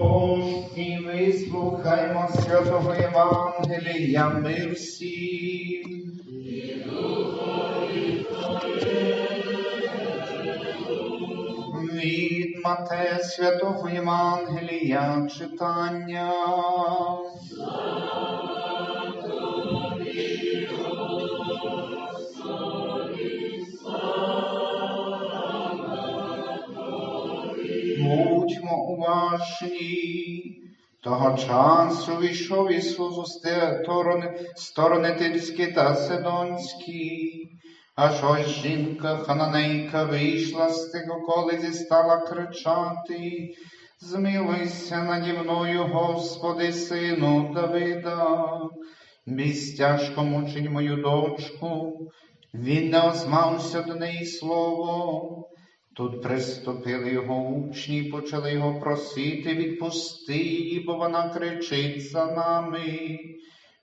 Отож, і вислухаймо святого Євангелія мир всім. Від Матея святого Євангелія читання. Будьмо уважні. Того часу війшов Ісус у сторони, сторони Тирські та Сидонські. Аж ось жінка хананейка вийшла з тих околиць і стала кричати. Змилуйся наді мною, Господи, сину Давида. Місь тяжко мучить мою дочку. Він не озвався до неї слово. Тут приступили його учні і почали його просити, відпусти її, бо вона кричить за нами.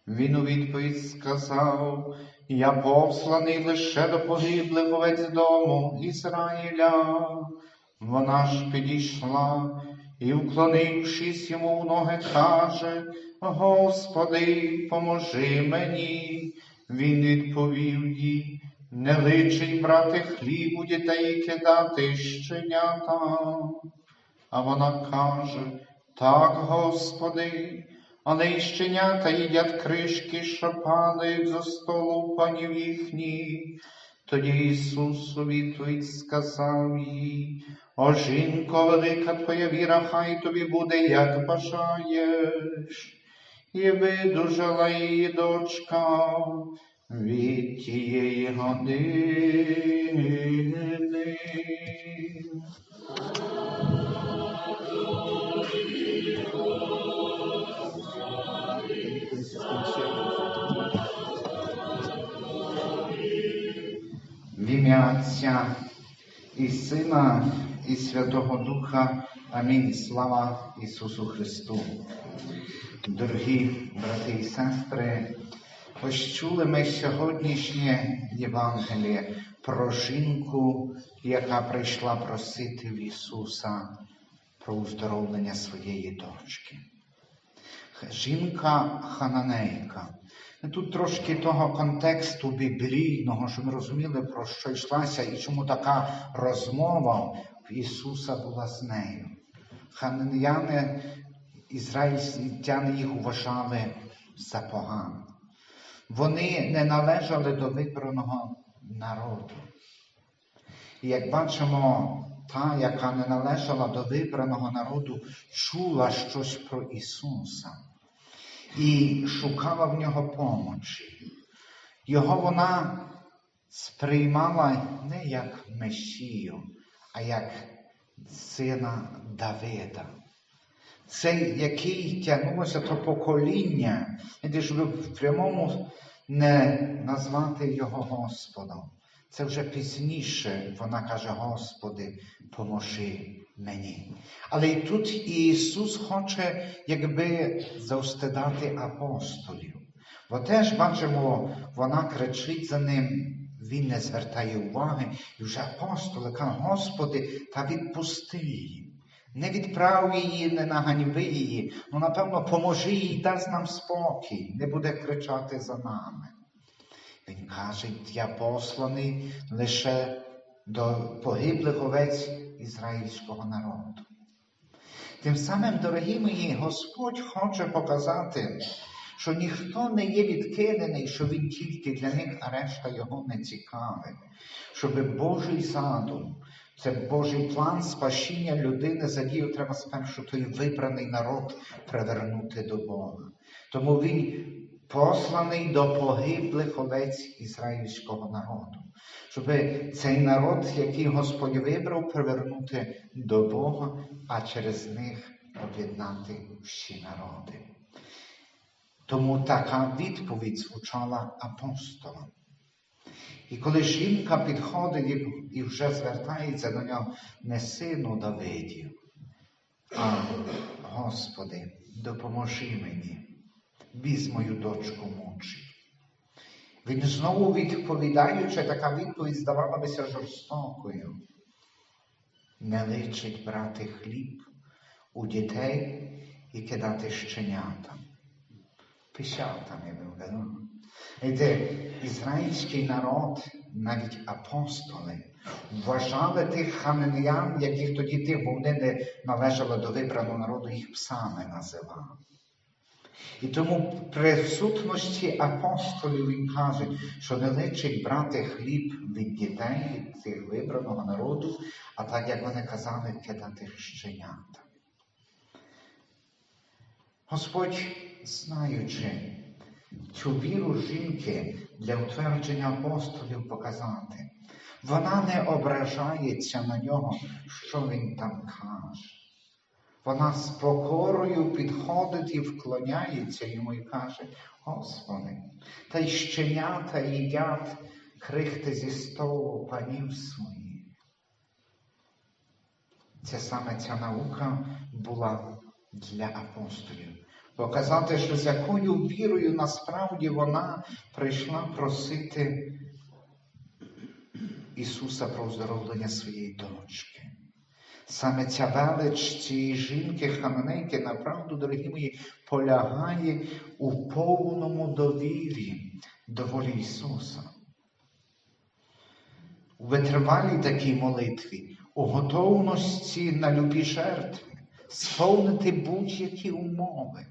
Він у відповідь сказав, я посланий лише до погиблих овець дому Ізраїля. Вона ж підійшла і, вклонившись йому в ноги, каже, Господи, поможи мені. Він відповів їй, не личить брати хліб у дітей кидати щенята. А вона каже, так, Господи, але й щенята їдять кришки, що падають за столу панів їхніх. Тоді Ісус у відповідь сказав їй, о жінко, велика твоя віра, хай тобі буде, як бажаєш. І видужала її дочка від тієї години. В ім'я Отця і Сина, і Святого Духа. Амінь. Слава Ісусу Христу. Дорогі брати і сестри, ось чули ми сьогоднішнє Євангеліє про жінку, яка прийшла просити в Ісуса про уздоровлення своєї дочки. Жінка хананейка. Тут трошки того контексту біблійного, щоб ми розуміли, про що йшлася і чому така розмова в Ісуса була з нею. Хананеяни, ізраїльтяни їх вважали за погану. Вони не належали до вибраного народу. І як бачимо, та, яка не належала до вибраного народу, чула щось про Ісуса і шукала в нього помочі. Його вона сприймала не як Месію, а як сина Давида. Цей, який тягнулося то покоління, щоб в прямому не назвати його Господом. Це вже пізніше вона каже, Господи, поможи мені. Але і тут Ісус хоче, якби заустидати апостолів. Бо теж бачимо, вона кричить за ним, він не звертає уваги, і вже апостоли кажуть, Господи, та відпусти її. Не відправ її, не наганьби її, ну, напевно, поможи їй, дасть нам спокій, не буде кричати за нами. Він каже, я посланий лише до погиблих овець ізраїльського народу. Тим самим, дорогі мої, Господь хоче показати, що ніхто не є відкинений, що він тільки для них, а решта його не цікавить, щоб Божий задум, це Божий план спасіння людини задію, треба спершу той вибраний народ привернути до Бога. Тому він посланий до погиблих овець ізраїльського народу, щоб цей народ, який Господь вибрав, привернути до Бога, а через них об'єднати всі народи. Тому така відповідь звучала апостолам. І коли жінка підходить і вже звертається до нього не сину Давидів, а Господи, допоможи мені, віз мою дочку мучить. Він знову відповідаючи, така відповідь здавалася жорстокою. Не личить брати хліб у дітей і кидати щенятам. Пищатам, я Знаєте, ізраїльський народ, навіть апостоли, вважали тих хаменян, яких тоді тих, бо вони не належали до вибраного народу, їх псами називали. І тому присутності апостолів він каже, що не личить брати хліб від дітей, від цих вибраного народу, а так, як вони казали, кидати щенята. Господь, знаючи цю віру жінки для утвердження апостолів показати, вона не ображається на нього, що він там каже. Вона з покорою підходить і вклоняється йому і каже, Господи, та й щенята їдять крихти зі столу панів своїх. Це саме ця наука була для апостолів. Показати, що з якою вірою насправді вона прийшла просити Ісуса про оздоровлення своєї дочки. Саме ця велич цієї жінки Хаменейки, направду, дорогі мої, полягає у повному довірі до волі Ісуса. У витривалій такій молитві, у готовності на любі жертви, сповнити будь-які умови.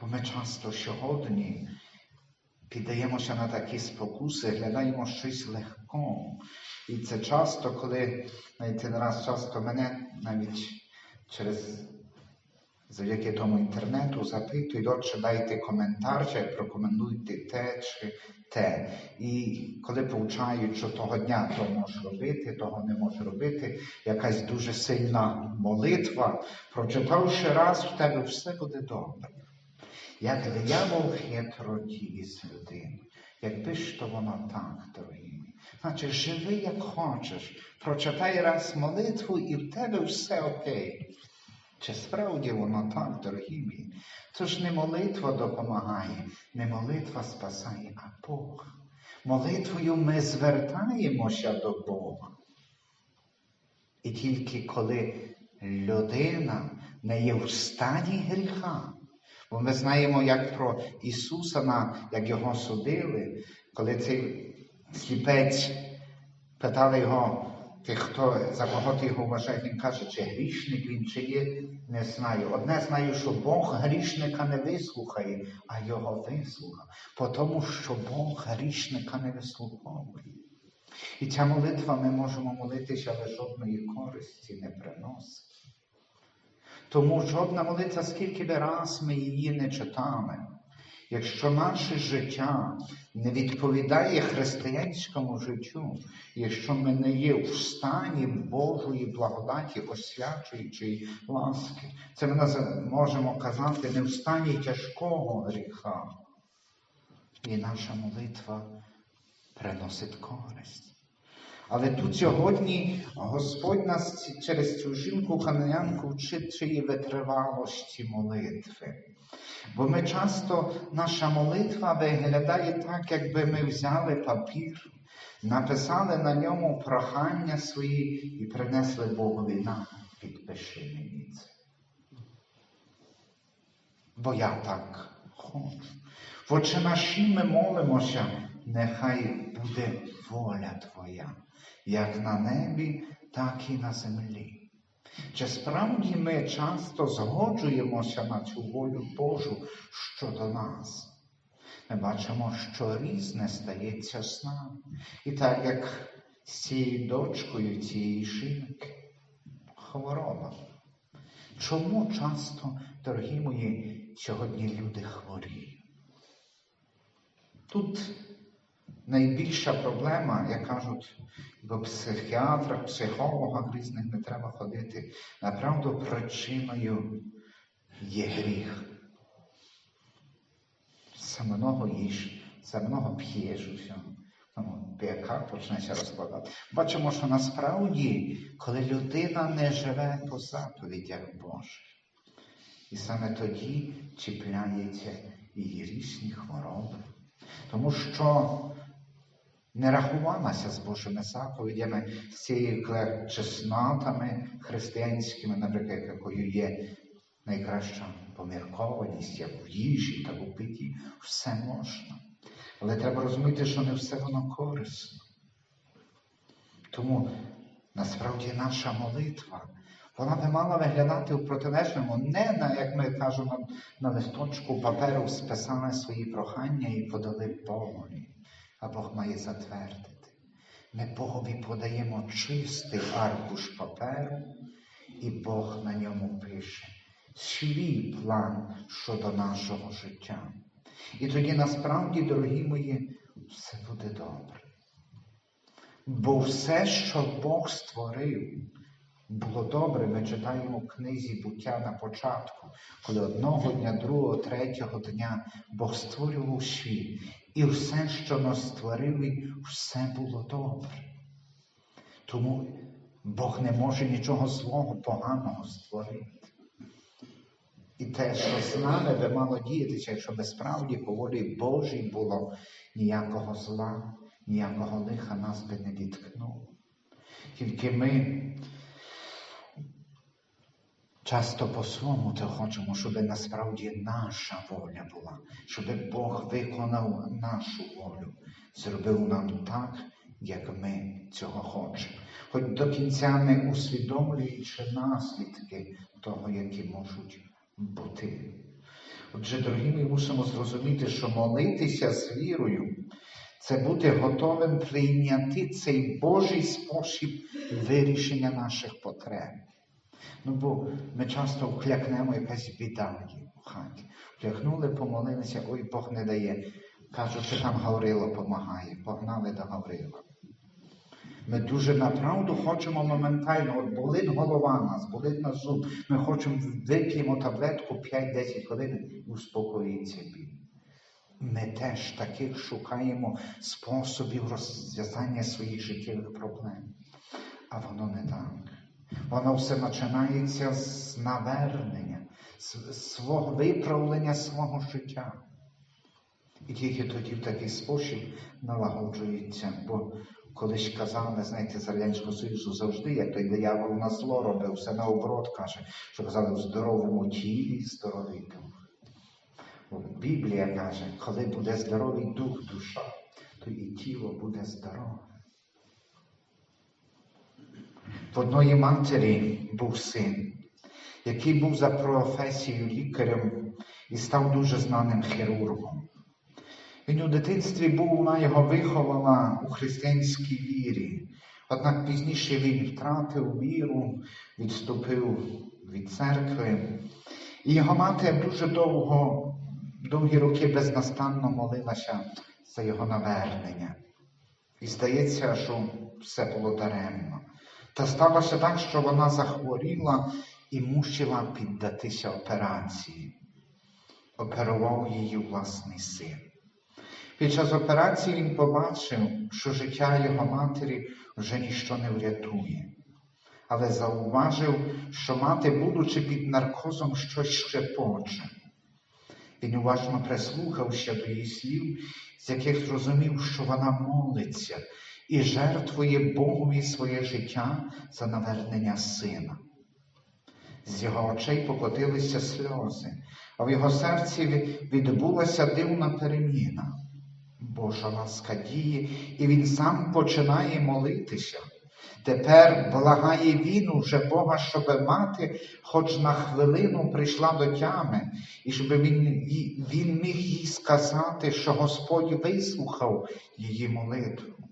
Бо ми часто сьогодні піддаємося на такі спокуси, глядаємо щось легко. І це часто, коли знаєте, раз часто мене навіть через завдяки тому інтернету запитують, отче, дайте коментар, чи прокоментуйте те чи те. І коли повчають, що того дня то можеш робити, того не можеш робити, якась дуже сильна молитва, прочитавши раз, в тебе все буде добре. Як диявол хитро діє з людиною. Якби ж то воно так, дорогі. Значить, живи, як хочеш, прочитай раз молитву і в тебе все окей. Чи справді воно так, дорогі мій? Тож не молитва допомагає, не молитва спасає, а Бог. Молитвою ми звертаємося до Бога. І тільки коли людина не є в стані гріха, бо ми знаємо, як про Ісуса, як Його судили, коли цей сліпець питали його, ти хто, за кого ти його вважаєш, він каже, чи грішник він, чи є, не знаю. Одне знаю, що Бог грішника не вислухає, а його вислухав, тому що Бог грішника не вислуховує. І ця молитва ми можемо молитися, але жодної користі не приносить. Тому жодна молитва, скільки би раз ми її не читали, якщо наше життя не відповідає християнському життю, якщо ми не є в стані Божої благодаті, освячуючої ласки, це ми можемо казати не в стані тяжкого гріха. І наша молитва приносить користь. Але тут сьогодні Господь нас через цю жінку хананянку вчить цієї витривалості молитви. Бо ми часто наша молитва виглядає так, якби ми взяли папір, написали на ньому прохання свої і принесли Богові на підпиши мені це. Бо я так хочу. В очі наші ми молимося, нехай буде воля Твоя як на небі, так і на землі. Чи справді ми часто згоджуємося на цю волю Божу щодо нас? Ми бачимо, що різне стається з нами. І так як з цією дочкою цієї жінки хвороба. Чому часто, дорогі мої, сьогодні люди хворіють? Тут найбільша проблема, як кажуть, до психіатра, психолога різних не треба ходити. Направду причиною є гріх. Самого їж, самого п'єш усе. Ну, яка почнеться розкладати. Бачимо, що насправді, коли людина не живе по заповідях Божих, і саме тоді чіпляється і різні хвороби. Тому що не рахувалася з Божими заповідями, з цією чеснотами християнськими, наприклад, якою є найкраща поміркованість, як в їжі та в питті, все можна. Але треба розуміти, що не все воно корисно. Тому насправді наша молитва, вона би мала виглядати у протилежному, не на, як ми кажемо, на листочку паперу списали свої прохання і подали Богові, а Бог має затвердити. Ми Богові подаємо чистий аркуш паперу, і Бог на ньому пише свій план щодо нашого життя. І тоді насправді, дорогі мої, все буде добре. Бо все, що Бог створив, було добре. Ми читаємо в книзі буття на початку, коли одного дня, другого, третього дня Бог створював світ. І все, що нас створив, все було добре. Тому Бог не може нічого злого, поганого створити. І те, що з нами би мало діятися, якщо би справді по волі Божій було ніякого зла, ніякого лиха нас би не діткнуло. Тільки ми часто по-своєму то хочемо, щоб насправді наша воля була, щоб Бог виконав нашу волю, зробив нам так, як ми цього хочемо. Хоч до кінця не усвідомлюючи наслідки того, які можуть бути. Отже, дорогі, ми мусимо зрозуміти, що молитися з вірою це бути готовим прийняти цей Божий спосіб вирішення наших потреб. Ну, бо ми часто вклякнемо якась біда в хаті. Вклякнули, помолилися, ой Бог не дає. Кажуть, що там Гаврило помагає, погнали до Гаврила. Ми дуже направду хочемо моментально, от болить голова нас, болить на зуб. Ми хочемо вип'ємо таблетку 5-10 хвилин і успокоїться біль. Ми теж таких шукаємо способів розв'язання своїх життєвих проблем. А воно не так. Воно все починається з навернення, з свого виправлення свого життя. І тільки тоді в такий спосіб налагоджується, бо Колись казали, знаєте, з Радянського Союзу завжди, як той диявол на зло робив, все наоборот каже, що казали в здоровому тілі здоровий дух. Біблія каже, коли буде здоровий дух, душа, то і тіло буде здорове. В одної матері був син, який був за професією лікарем і став дуже знаним хірургом. Він у дитинстві був, вона його виховала у християнській вірі. Однак пізніше він втратив віру, відступив від церкви. І його мати дуже довго, довгі роки безнастанно молилася за його навернення. І здається, що все було даремно. Та сталося так, що вона захворіла і мусила піддатися операції. Оперував її власний син. Під час операції він побачив, що життя його матері вже ніщо не врятує, але зауважив, що мати, будучи під наркозом, щось шепоче. Він уважно прислухався до її слів, з яких зрозумів, що вона молиться і жертвує Богові своє життя за навернення сина. З його очей покотилися сльози, а в його серці відбулася дивна переміна. Божа ласка діє, і він сам починає молитися. Тепер благає він уже Бога, щоб мати хоч на хвилину прийшла до тями, і щоб він, він міг їй сказати, що Господь вислухав її молитву.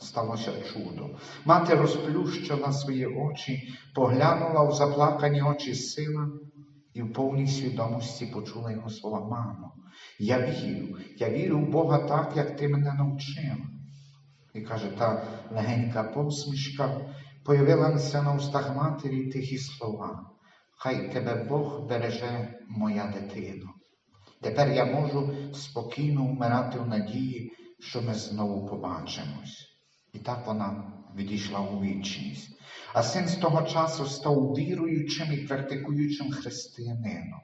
Сталося чудо. Мати розплющила свої очі, поглянула в заплакані очі сина і в повній свідомості почула його слова мамо. Я вірю, я вірю в Бога так, як ти мене навчила. І каже, та легенька посмішка появилася на устах матері тихі слова. Хай тебе Бог береже, моя дитино. Тепер я можу спокійно вмирати в надії, що ми знову побачимось. І так вона відійшла у вічність. А син з того часу став віруючим і практикуючим християнином.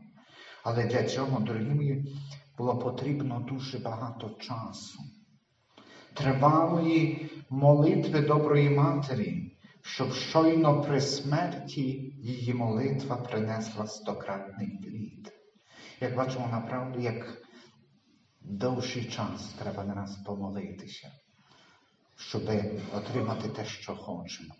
Але для цього, дорогі мої, було потрібно дуже багато часу. тривалої молитви доброї матері, щоб щойно при смерті її молитва принесла стократний плід. Як бачимо, направду, як довший час треба на нас помолитися, щоб отримати те, що хочемо,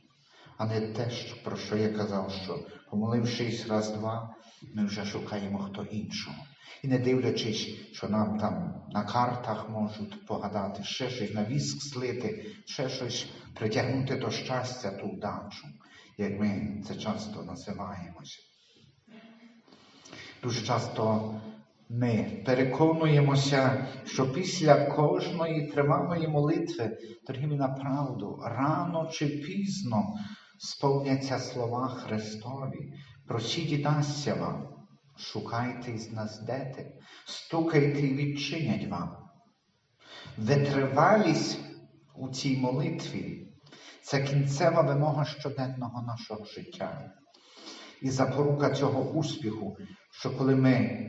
а не те, про що я казав, що помолившись раз-два, ми вже шукаємо хто іншого. І не дивлячись, що нам там на картах можуть погадати, ще щось на віск слити, ще щось притягнути до щастя ту вдачу, як ми це часто називаємося. Дуже часто ми переконуємося, що після кожної тривалої молитви, дорогі мій, направду, рано чи пізно сповняться слова Христові, просіть і дасться вам, шукайте і зназдете, стукайте і відчинять вам. Витривалість у цій молитві це кінцева вимога щоденного нашого життя. І запорука цього успіху, що коли ми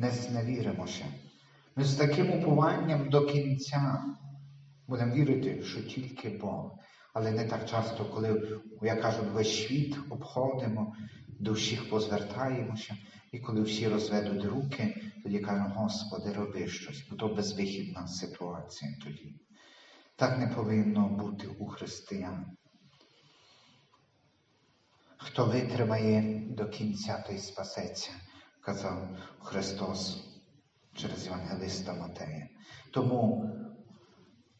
не зневіримося, ми з таким упованням до кінця будемо вірити, що тільки Бог. Але не так часто, коли, як кажуть, весь світ обходимо, до всіх позвертаємося, і коли всі розведуть руки, тоді кажемо, Господи, роби щось, бо то безвихідна ситуація тоді. Так не повинно бути у християн. Хто витримає до кінця, той спасеться, казав Христос через Євангелиста Матея. Тому,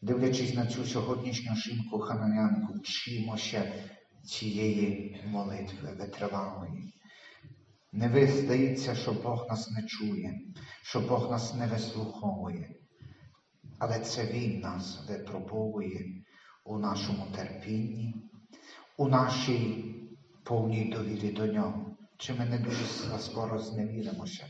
дивлячись на цю сьогоднішню жінку хананянку, вчимося цієї молитви витривалої. Не ви здається, що Бог нас не чує, що Бог нас не вислуховує, але це Він нас випробовує у нашому терпінні, у нашій повній довірі до нього. Чи ми не дуже скоро зневіримося,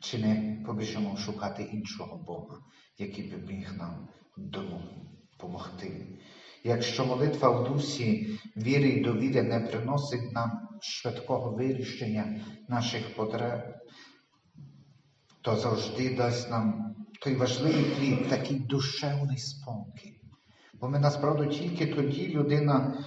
чи не побіжимо шукати іншого Бога, який би міг нам допомогти. Якщо молитва в дусі віри і довіри не приносить нам швидкого вирішення наших потреб, то завжди дасть нам той важливий плід, такий душевний спокій. Бо ми насправді тільки тоді людина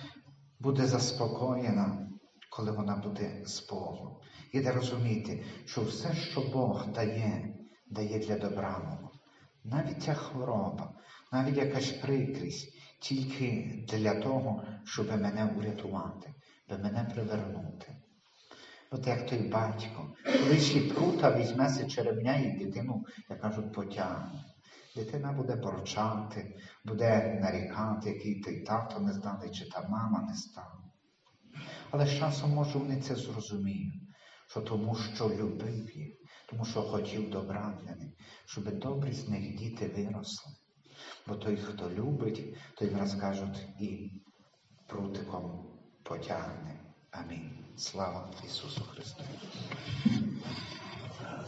буде заспокоєна, коли вона буде з Богом. І де розуміти, що все, що Бог дає, дає для добра. Навіть ця хвороба, навіть якась прикрість, тільки для того, щоб мене урятувати, би мене привернути. От як той батько, коли ще прута візьме си черевня і дитину, як кажуть, потягне. Дитина буде борчати, буде нарікати, який той тато не здали, чи та мама не стала. Але з часом, може, вони це зрозуміють, що тому, що любив їх, тому що хотів добра для них, щоб добрі з них діти виросли. Бо той, хто любить, той враз кажуть і прутиком потягне. Амінь. Слава Ісусу Христу!